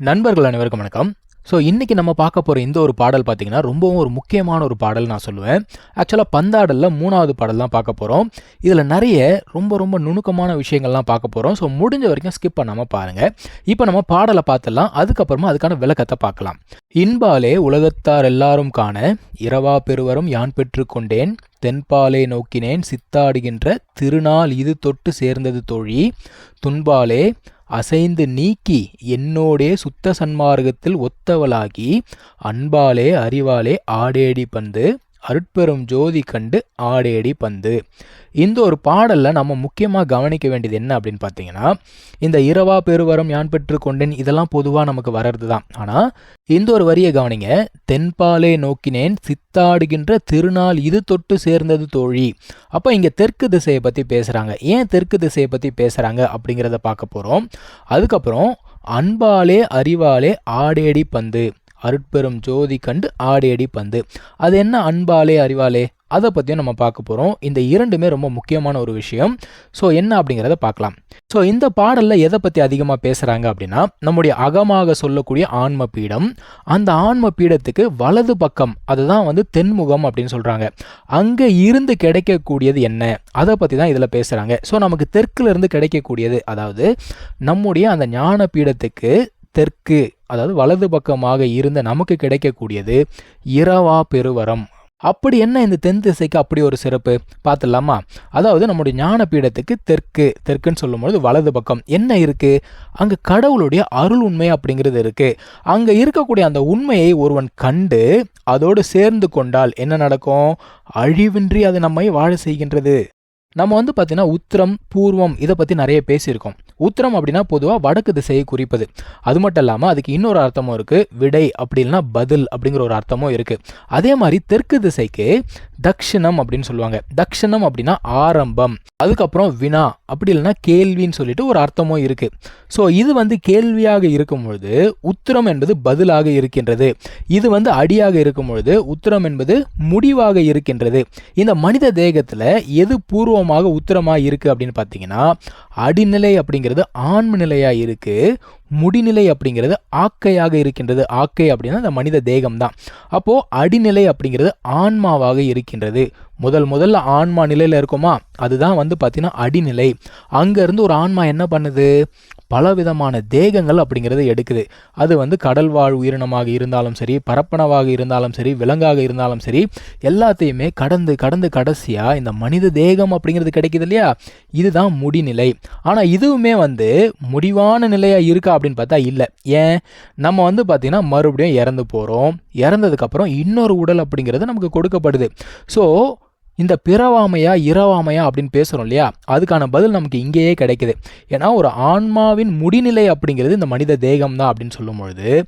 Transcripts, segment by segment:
நண்பர்கள் அனைவருக்கும் வணக்கம். ஸோ இன்றைக்கி நம்ம பார்க்க போகிற இந்த ஒரு பாடல் பார்த்தீங்கன்னா ரொம்பவும் ஒரு முக்கியமான ஒரு பாடல் நான் சொல்லுவேன். ஆக்சுவலாக பந்தாடலில் மூணாவது பாடல் தான் பார்க்க போகிறோம் இதில் நிறைய ரொம்ப ரொம்ப நுணுக்கமான விஷயங்கள்லாம் பார்க்க போகிறோம் ஸோ முடிஞ்ச வரைக்கும் ஸ்கிப் பண்ணாமல் பாருங்கள் இப்போ நம்ம பாடலை பார்த்துடலாம். அதுக்கப்புறமா அதுக்கான விளக்கத்தை பார்க்கலாம். இன்பாலே உலகத்தார் எல்லாரும் காண இரவா பெருவரும் யான் பெற்றுக்கொண்டேன் தென்பாலே நோக்கினேன் சித்தாடுகின்ற திருநாள் இது தொட்டு சேர்ந்தது தோழி. துன்பாலே அசைந்து நீக்கி என்னோடே சுத்த சன்மார்க்கத்தில் ஒத்தவளாகி அன்பாலே அறிவாலே ஆடேடி பந்து அருட்பெரும் ஜோதி கண்டு ஆடேடி பந்து. இந்த ஒரு பாடலில் நம்ம முக்கியமாக கவனிக்க வேண்டியது என்ன அப்படின்னு பார்த்தீங்கன்னா இந்த இரவா பெருவரம் யான் பெற்று கொண்டேன் இதெல்லாம் பொதுவாக நமக்கு வர்றது தான் ஆனால் இந்த ஒரு வரியை கவனிங்க. தென்பாலே நோக்கினேன் சித்தாடுகின்ற திருநாள் இது தொட்டு சேர்ந்தது தோழி. அப்போ இங்கே தெற்கு திசையை பற்றி பேசுகிறாங்க ஏன் தெற்கு திசையை பற்றி பேசுகிறாங்க அப்படிங்கிறத பார்க்க போகிறோம் அதுக்கப்புறம் அன்பாலே அறிவாலே ஆடேடி பந்து. அருட்பெரும் ஜோதி கண்டு ஆடேடி பந்து. அது என்ன அன்பாலே அறிவாலே? அதை பற்றியும் நம்ம பார்க்க போகிறோம் இந்த இரண்டுமே ரொம்ப முக்கியமான ஒரு விஷயம். ஸோ என்ன அப்படிங்கிறத பார்க்கலாம். ஸோ இந்த பாடலில் எதை பற்றி அதிகமாக பேசுகிறாங்க அப்படின்னா நம்முடைய அகமாக சொல்லக்கூடிய ஆன்ம பீடம் அந்த ஆன்ம பீடத்துக்கு வலது பக்கம் அதுதான் வந்து தென்முகம் அப்படின்னு சொல்கிறாங்க அங்கே இருந்து கிடைக்கக்கூடியது என்ன? அதை பற்றி தான் இதில் பேசுகிறாங்க ஸோ நமக்கு தெற்குலேருந்து கிடைக்கக்கூடியது அதாவது நம்முடைய அந்த ஞான பீடத்துக்கு தெற்கு அதாவது வலது பக்கமாக இருந்த நமக்கு கிடைக்கக்கூடியது இரவா பெருவரம். அப்படி என்ன இந்த தென் திசைக்கு அப்படி ஒரு சிறப்பு? பார்த்துடலாமா? அதாவது நம்முடைய ஞான பீடத்துக்கு தெற்கு தெற்குன்னு சொல்லும்பொழுது வலது பக்கம். என்ன இருக்கு? அங்கே கடவுளுடைய அருள் உண்மை அப்படிங்கிறது இருக்கு. அங்கே இருக்கக்கூடிய அந்த உண்மையை ஒருவன் கண்டு அதோடு சேர்ந்து கொண்டால் என்ன நடக்கும்? அழிவின்றி அது நம்மை வாழ செய்கின்றது. நம்ம வந்து பார்த்தீங்கன்னா உத்திரம் பூர்வம் இதை பற்றி நிறைய பேசியிருக்கோம். உத்திரம் அப்படின்னா பொதுவாக வடக்கு திசையை குறிப்பது. அது மட்டும் இல்லாமல் அதுக்கு இன்னொரு அர்த்தமும் இருக்குது விடை அப்படின்னா பதில் அப்படிங்கிற ஒரு அர்த்தமும் இருக்குது அதே மாதிரி தெற்கு திசைக்கு தக்ஷிணம் அப்படின்னு சொல்லுவாங்க. தக்ஷிணம் அப்படின்னா ஆரம்பம். அதுக்கப்புறம் வினா. அப்படி இல்லைன்னா கேள்வின்னு சொல்லிட்டு ஒரு அர்த்தமும் இருக்குது ஸோ இது வந்து கேள்வியாக இருக்கும் பொழுது உத்திரம் என்பது பதிலாக இருக்கின்றது. இது வந்து அடியாக இருக்கும் பொழுது உத்திரம் என்பது முடிவாக இருக்கின்றது. இந்த மனித தேகத்தில் எது பூர்வம் பூர்வமாக உத்தரமாக இருக்குது அப்படின்னு பார்த்தீங்கன்னா அடிநிலை அப்படிங்கிறது ஆன்ம நிலையாக இருக்குது முடிநிலை அப்படிங்கிறது ஆக்கையாக இருக்கின்றது. ஆக்கை அப்படின்னா அந்த மனித தேகம் தான் அப்போது அடிநிலை அப்படிங்கிறது ஆன்மாவாக இருக்கின்றது. முதல் முதல்ல ஆன்மா நிலையில் இருக்குமா? அதுதான் வந்து பார்த்தீங்கன்னா அடிநிலை. அங்கேருந்து ஒரு ஆன்மா என்ன பண்ணுது? பலவிதமான தேகங்கள் அப்படிங்கிறது எடுக்குது. அது வந்து கடல் வாழ் உயிரினமாக இருந்தாலும் சரி பரப்பனவாக இருந்தாலும் சரி விலங்காக இருந்தாலும் சரி எல்லாத்தையுமே கடந்து கடந்து கடைசியாக இந்த மனித தேகம் அப்படிங்கிறது கிடைக்குது இல்லையா? இதுதான் முடிநிலை. ஆனால் இதுவுமே வந்து முடிவான நிலையாக இருக்கா அப்படின்னு பார்த்தா இல்லை. ஏன்? நம்ம வந்து பார்த்திங்கன்னா மறுபடியும் இறந்து போகிறோம் இறந்ததுக்கப்புறம் இன்னொரு உடல் அப்படிங்கிறது நமக்கு கொடுக்கப்படுது. ஸோ இந்த பிறவாமையா இரவாமையா அப்படின்னு பேசுகிறோம் இல்லையா? அதுக்கான பதில் நமக்கு இங்கேயே கிடைக்குது. ஏன்னா ஒரு ஆன்மாவின் முடிநிலை அப்படிங்கிறது இந்த மனித தேகம் தான் அப்படின்னு சொல்லும் பொழுது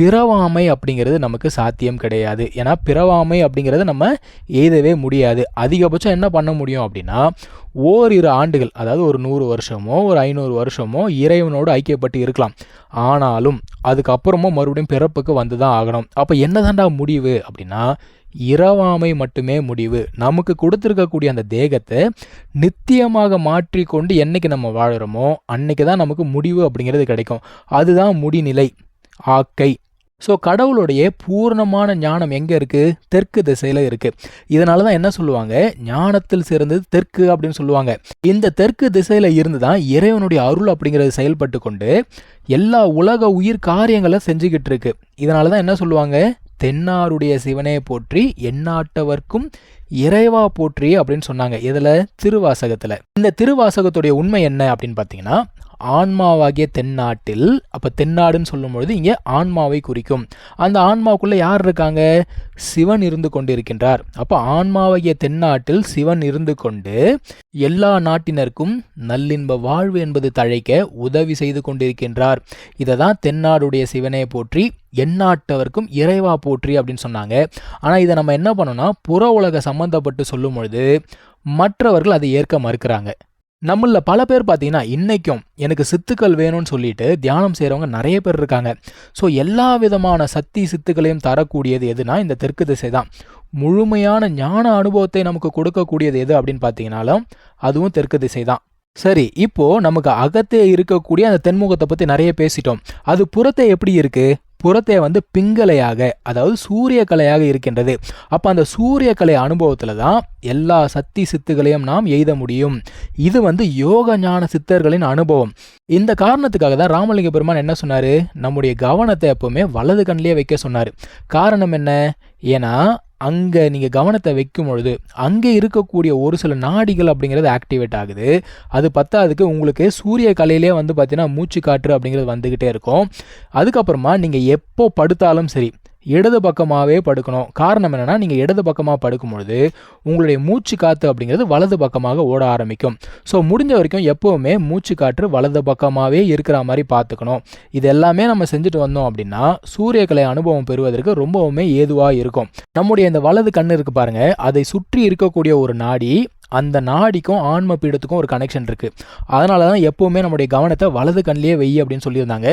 பிறவாமை அப்படிங்கிறது நமக்கு சாத்தியம் கிடையாது. ஏன்னா பிறவாமை அப்படிங்கிறது நம்ம எய்தவே முடியாது. அதிகபட்சம் என்ன பண்ண முடியும் அப்படின்னா ஓரிரு ஆண்டுகள் அதாவது ஒரு நூறு வருஷமோ ஒரு ஐநூறு வருஷமோ இறைவனோடு ஐக்கியப்பட்டு இருக்கலாம். ஆனாலும் அதுக்கப்புறமும் மறுபடியும் பிறப்புக்கு வந்து தான் ஆகணும். அப்போ என்னதாண்டா முடிவு அப்படின்னா இரவாமை மட்டுமே முடிவு. நமக்கு கொடுத்துருக்கக்கூடிய அந்த தேகத்தை நித்தியமாக மாற்றிக்கொண்டு என்னைக்கு நம்ம வாழ்கிறோமோ அன்னைக்கு தான் நமக்கு முடிவு அப்படிங்கிறது கிடைக்கும். அதுதான் முடிநிலை. ஆக்கை. ஸோ கடவுளுடைய பூர்ணமான ஞானம் எங்கே இருக்குது தெற்கு திசையில் இருக்குது இதனால தான் என்ன சொல்லுவாங்க? ஞானத்தில் சிறந்தது தெற்கு அப்படின்னு சொல்லுவாங்க. இந்த தெற்கு திசையில் இருந்து தான் இறைவனுடைய அருள் அப்படிங்கிறது செயல்பட்டு கொண்டு எல்லா உலக உயிர் காரியங்களை செஞ்சுக்கிட்டு இருக்கு. இதனால தான் என்ன சொல்லுவாங்க? தென்னாருடைய சிவனே போற்றி எந்நாட்டவர்க்கும் இறைவா போற்றி அப்படின்னு சொன்னாங்க. இதில் திருவாசகத்தில். இந்த திருவாசகத்துடைய உண்மை என்ன அப்படின்னு பார்த்தீங்கன்னா ஆன்மாவாகிய தென்னாட்டில் அப்போ தென்னாடுன்னு சொல்லும் பொழுது இங்கே ஆன்மாவை குறிக்கும். அந்த ஆன்மாவுக்குள்ளே யார் இருக்காங்க? சிவன் இருந்து கொண்டிருக்கின்றார். அப்போ ஆன்மாவாகிய தென்னாட்டில் சிவன் இருந்து கொண்டு எல்லா நாட்டினருக்கும் நல்லின்ப வாழ்வு என்பது தழைக்க உதவி செய்து கொண்டிருக்கின்றார். இதை தான் தென்னாடுடைய சிவனை போற்றி எந்நாட்டவர்க்கும் இறைவா போற்றி அப்படின்னு சொன்னாங்க. ஆனால் இதை நம்ம என்ன பண்ணோம்னா புற உலக சம்மந்தப்பட்டு சொல்லும் பொழுது மற்றவர்கள் அதை ஏற்க மறுக்கிறாங்க. நம்மள பல பேர் பார்த்தீங்கன்னா இன்றைக்கும் எனக்கு சித்துக்கள் வேணும்னு சொல்லிட்டு தியானம் செய்கிறவங்க நிறைய பேர் இருக்காங்க. ஸோ எல்லா விதமான சக்தி சித்துக்களையும் தரக்கூடியது எதுனா இந்த தெற்கு திசை தான். முழுமையான ஞான அனுபவத்தை நமக்கு கொடுக்கக்கூடியது எது அப்படின்னு பார்த்தீங்கனாலும் அதுவும் தெற்கு திசை தான். சரி இப்போ நமக்கு அகத்தே இருக்கக்கூடிய அந்த தென்முகத்தை பற்றி நிறைய பேசிட்டோம். அது புறத்தே எப்படி இருக்குது புறத்தே வந்து பிங்கலையாக அதாவது சூரிய கலையாக இருக்கின்றது. அப்போ அந்த சூரிய கலை அனுபவத்தில் தான் எல்லா சக்தி சித்துகளையும் நாம் எய்த முடியும். இது வந்து யோக ஞான சித்தர்களின் அனுபவம். இந்த காரணத்துக்காக தான் ராமலிங்க பெருமான் என்ன சொன்னார்? நம்முடைய கவனத்தை எப்போவுமே வலது கண்ணிலே வைக்க சொன்னார். காரணம் என்ன? ஏன்னா அங்கே நீங்கள் கவனத்தை வைக்கும் பொழுது அங்கே இருக்கக்கூடிய ஒரு சில நாடிகள் அப்படிங்கிறது ஆக்டிவேட் ஆகுது. அது பத்தாதுக்கு உங்களுக்கு சூரிய கலையிலே வந்து பார்த்தீங்கன்னா மூச்சு காற்று அப்படிங்கிறது வந்துக்கிட்டே இருக்கும். அதுக்கப்புறமா நீங்கள் எப்போ படுத்தாலும் சரி இடது பக்கமாகவே படுக்கணும். காரணம் என்னென்னா நீங்கள் இடது பக்கமாக படுக்கும் பொழுது உங்களுடைய மூச்சு காற்று அப்படிங்கிறது வலது பக்கமாக ஓட ஆரம்பிக்கும். ஸோ முடிஞ்ச வரைக்கும் எப்போவுமே மூச்சு காற்று வலது பக்கமாகவே இருக்கிற மாதிரி பார்த்துக்கணும். இது எல்லாமே நம்ம செஞ்சுட்டு வந்தோம் அப்படின்னா சூரியக்கலை அனுபவம் பெறுவதற்கு ரொம்பவுமே ஏதுவாக இருக்கும். நம்முடைய இந்த வலது கண்ணு இருக்கு பாருங்கள் அதை சுற்றி இருக்கக்கூடிய ஒரு நாடி அந்த நாடிக்கும் ஆன்ம பீடத்துக்கும் ஒரு கனெக்ஷன் இருக்குது அதனால தான் எப்போவுமே நம்முடைய கவனத்தை வலது கண்ணிலே வெய் அப்படின்னு சொல்லியிருந்தாங்க.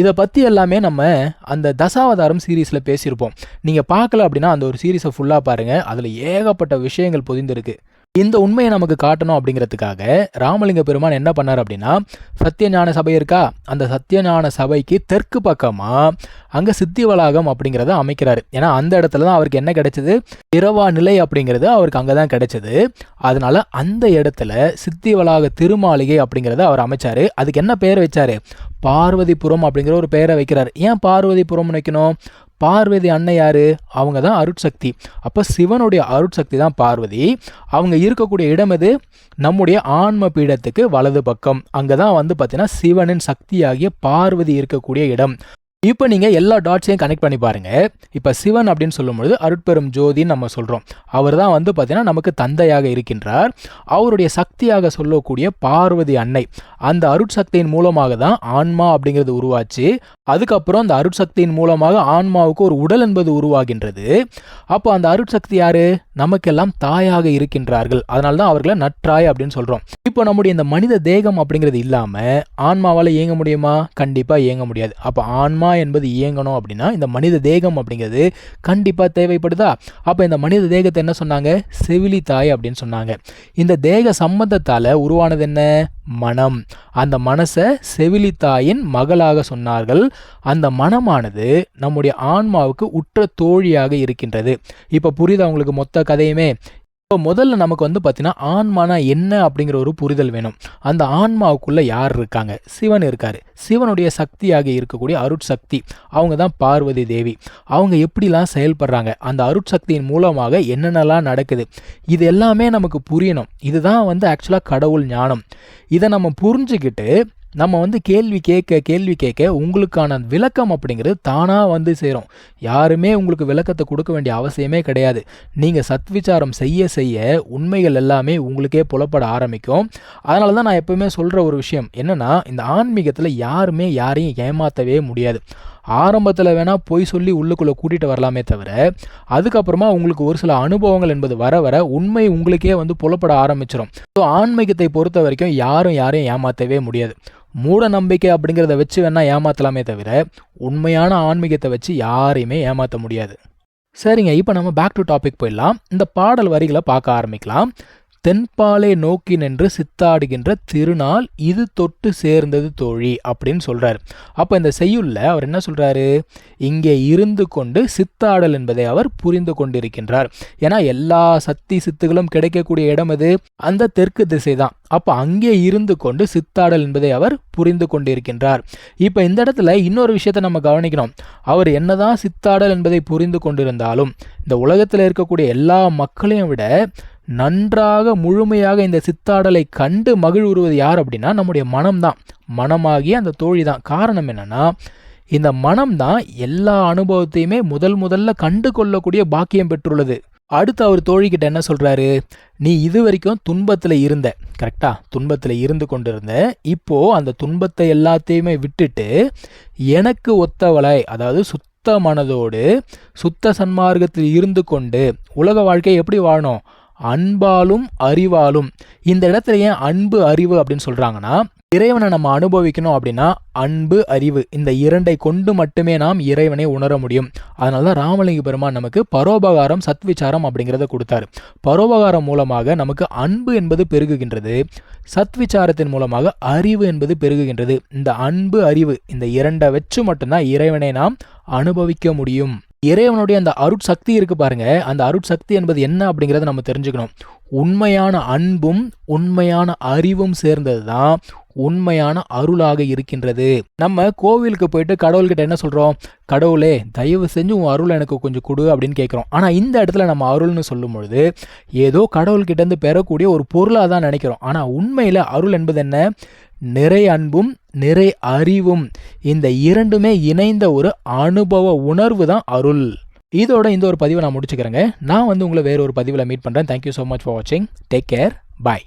இதை பற்றி எல்லாமே நம்ம அந்த தசாவதாரம் சீரீஸில் பேசியிருப்போம். நீங்கள் பார்க்கல அப்படின்னா அந்த ஒரு சீரீஸை ஃபுல்லாக பாருங்கள் அதில் ஏகப்பட்ட விஷயங்கள் பொதிந்திருக்கு. இந்த உண்மையை நமக்கு காட்டணும் அப்படிங்கிறதுக்காக ராமலிங்க பெருமான் என்ன பண்ணார் அப்படின்னா சத்தியஞான சபை இருக்கா? அந்த சத்தியஞான சபைக்கு தெற்கு பக்கமாக அங்கே சித்தி வளாகம் அப்படிங்கிறத அமைக்கிறாரு. ஏன்னா அந்த இடத்துல தான் அவருக்கு என்ன கிடைச்சது? இரவா நிலை அப்படிங்கிறது அவருக்கு அங்கே தான் கிடைச்சது. அதனால அந்த இடத்துல சித்தி வளாக திருமாளிகை அப்படிங்கிறத அவர் அமைச்சார். அதுக்கு என்ன பேர் வச்சார்? பார்வதிபுரம் அப்படிங்கிற ஒரு பெயரை வைக்கிறார். ஏன் பார்வதிபுரம் வைக்கணும்? பார்வதி அன்னை யார்? அவங்க தான் அருட்சக்தி அப்போ சிவனுடைய அருட்சக்தி தான் பார்வதி. அவங்க இருக்கக்கூடிய இடம் எது? நம்முடைய ஆன்ம பீடத்துக்கு வலது பக்கம். அங்கே தான் வந்து பார்த்தீங்கன்னா சிவனின் சக்தியாகிய பார்வதி இருக்கக்கூடிய இடம். இப்போ நீங்கள் எல்லா டாட்ஸையும் கனெக்ட் பண்ணி பாருங்கள் இப்போ சிவன் அப்படின்னு சொல்லும்பொழுது அருட்பெரும் ஜோதின்னு நம்ம சொல்கிறோம் அவர் தான் வந்து பார்த்தீங்கன்னா நமக்கு தந்தையாக இருக்கின்றார். அவருடைய சக்தியாக சொல்லக்கூடிய பார்வதி அன்னை. அந்த அருட்சக்தியின் மூலமாக தான் ஆன்மா அப்படிங்கிறது உருவாச்சு. அதுக்கப்புறம் அந்த அருட்சக்தியின் மூலமாக ஆன்மாவுக்கு ஒரு உடல் என்பது உருவாகின்றது. அப்போ அந்த அருட்சக்தி யாரு? நமக்கெல்லாம் தாயாக இருக்கின்றார்கள். அதனால தான் அவர்களை நற்றாய் அப்படின்னு சொல்கிறோம் இப்போ நம்முடைய இந்த மனித தேகம் அப்படிங்கிறது இல்லாமல் ஆன்மாவால் இயங்க முடியுமா? கண்டிப்பாக இயங்க முடியாது. அப்போ ஆன்மா என்பது இயங்கணும் அப்படின்னா இந்த மனித தேகம் அப்படிங்கிறது கண்டிப்பாக தேவைப்படுதா? அப்போ இந்த மனித தேகத்தை என்ன சொன்னாங்க? செவிலி தாய் அப்படின்னு சொன்னாங்க. இந்த தேக சம்பந்தத்தால் உருவானது என்ன? மனம். அந்த மனசை செவிலி தாயின் மகளாக சொன்னார்கள். அந்த மனமானது நம்முடைய ஆன்மாவுக்கு உற்ற தோழியாக இருக்கின்றது. இப்போ புரியுது அவங்களுக்கு மொத்த கதையுமே? இப்போ முதல்ல நமக்கு வந்து பார்த்தீங்கன்னா ஆன்மானா என்ன அப்படிங்கிற ஒரு புரிதல் வேணும். அந்த ஆன்மாவுக்குள்ளே யார் இருக்காங்க? சிவன் இருக்கார். சிவனுடைய சக்தியாக இருக்கக்கூடிய அருட்சக்தி அவங்க தான் பார்வதி தேவி. அவங்க எப்படிலாம் செயல்படுறாங்க? அந்த அருட்சக்தியின் மூலமாக என்னென்னலாம் நடக்குது? இது எல்லாமே நமக்கு புரியணும். இதுதான் வந்து ஆக்சுவலாக கடவுள் ஞானம். இதை நம்ம புரிஞ்சுக்கிட்டு நம்ம வந்து கேள்வி கேட்க கேள்வி கேட்க உங்களுக்கான விளக்கம் அப்படிங்கிறது தானாக வந்து சேரும். யாருமே உங்களுக்கு விளக்கத்தை கொடுக்க வேண்டிய அவசியமே கிடையாது. நீங்கள் சத்விச்சாரம் செய்ய செய்ய உண்மைகள் எல்லாமே உங்களுக்கே புலப்பட ஆரம்பிக்கும். அதனால தான் நான் எப்பவுமே சொல்கிற ஒரு விஷயம் என்னென்னா இந்த ஆன்மீகத்தில் யாருமே யாரையும் ஏமாற்றவே முடியாது. ஆரம்பத்தில் வேணால் பொய் சொல்லி உள்ளுக்குள்ளே கூட்டிகிட்டு வரலாமே தவிர அதுக்கப்புறமா உங்களுக்கு ஒரு சில அனுபவங்கள் என்பது வர வர உண்மை உங்களுக்கே வந்து புலப்பட ஆரம்பிச்சிடும் ஸோ ஆன்மீகத்தை பொறுத்த வரைக்கும் யாரும் யாரையும் ஏமாற்றவே முடியாது. மூட நம்பிக்கை அப்படிங்கிறத வச்சு வேணால் ஏமாற்றலாமே தவிர உண்மையான ஆன்மீகத்தை வச்சு யாரையுமே ஏமாற்ற முடியாது. சரிங்க இப்போ நம்ம பேக் டு டாபிக் போயிடலாம். இந்த பாடல் வரிகளை பார்க்க ஆரம்பிக்கலாம். தென்பாலை நோக்கி நின்று சித்தாடுகின்ற திருநாள் இது தொட்டு சேர்ந்தது தோழி அப்படின்னு சொல்றாரு. அப்போ இந்த செய்யுள்ள அவர் என்ன சொல்றாரு? இங்கே இருந்து கொண்டு சித்தாடல் என்பதை அவர் புரிந்து கொண்டிருக்கின்றார். ஏன்னா எல்லா சக்தி சித்துகளும் கிடைக்கக்கூடிய இடம் அது. அந்த தெற்கு திசை தான். அப்போ அங்கே இருந்து கொண்டு சித்தாடல் என்பதை அவர் புரிந்து கொண்டிருக்கின்றார். இப்போ இந்த இடத்துல இன்னொரு விஷயத்தை நம்ம கவனிக்கணும். அவர் என்னதான் சித்தாடல் என்பதை புரிந்து கொண்டிருந்தாலும் இந்த உலகத்தில் இருக்கக்கூடிய எல்லா மக்களையும் விட நன்றாக முழுமையாக இந்த சித்தாடலை கண்டு மகிழ்வுறுவது யார் அப்படின்னா நம்முடைய மனம்தான். மனமாகிய அந்த தோழி தான் காரணம் என்னன்னா இந்த மனம் தான் எல்லா அனுபவத்தையுமே முதல் முதல்ல கண்டு கொள்ளக்கூடிய பாக்கியம் பெற்றுள்ளது. அடுத்து அவர் தோழிக்கிட்ட என்ன சொல்கிறாரு நீ இது வரைக்கும் துன்பத்தில் இருந்த கரெக்டாக துன்பத்தில் இருந்து கொண்டிருந்த இப்போது அந்த துன்பத்தை எல்லாத்தையுமே விட்டுட்டு எனக்கு ஒத்தவளை அதாவது சுத்த மனதோடு சுத்த சன்மார்க்கத்தில் இருந்து கொண்டு உலக வாழ்க்கையை எப்படி வாழணும்? அன்பாலும் அறிவாலும். இந்த இடத்துல ஏன் அன்பு அறிவு அப்படின்னு சொல்கிறாங்கன்னா இறைவனை நம்ம அனுபவிக்கணும் அப்படின்னா அன்பு அறிவு இந்த இரண்டை கொண்டு மட்டுமே நாம் இறைவனை உணர முடியும். அதனால தான் ராமலிங்க பெருமான் நமக்கு பரோபகாரம் சத்விச்சாரம் அப்படிங்கிறத கொடுத்தாரு. பரோபகாரம் மூலமாக நமக்கு அன்பு என்பது பெருகுகின்றது. சத்விச்சாரத்தின் மூலமாக அறிவு என்பது பெருகுகின்றது. இந்த அன்பு அறிவு இந்த இரண்டை வச்சு மட்டும்தான் இறைவனை நாம் அனுபவிக்க முடியும். இறைவனுடைய அந்த அருட்சக்தி இருக்கு பாருங்க. அந்த அருட்சக்தி என்பது என்ன அப்படிங்கிறத நம்ம தெரிஞ்சுக்கணும். உண்மையான அன்பும் உண்மையான அறிவும் சேர்ந்தது தான் உண்மையான அருளாக இருக்கின்றது. நம்ம கோவிலுக்கு போயிட்டு கடவுள்கிட்ட என்ன சொல்றோம்? கடவுளே தயவு செஞ்சு உன் அருள் எனக்கு கொஞ்சம் கொடு அப்படின்னு கேட்குறோம் ஆனால் இந்த இடத்துல நம்ம அருள்னு சொல்லும் பொழுது ஏதோ கடவுள்கிட்ட இருந்து பெறக்கூடிய ஒரு பொருளாக தான் நினைக்கிறோம். ஆனால் உண்மையில் அருள் என்பது என்ன? நிறை அன்பும் நிறை அறிவும். இந்த இரண்டுமே இணைந்த ஒரு அனுபவ உணர்வு தான் அருள். இதோட இந்த ஒரு பதிவை நான் முடிச்சுக்கிறேங்க. நான் வந்து உங்களை வேற ஒரு பதிவில் மீட் பண்ணுறேன் thank you so much for வாட்சிங் டேக் கேர் பாய்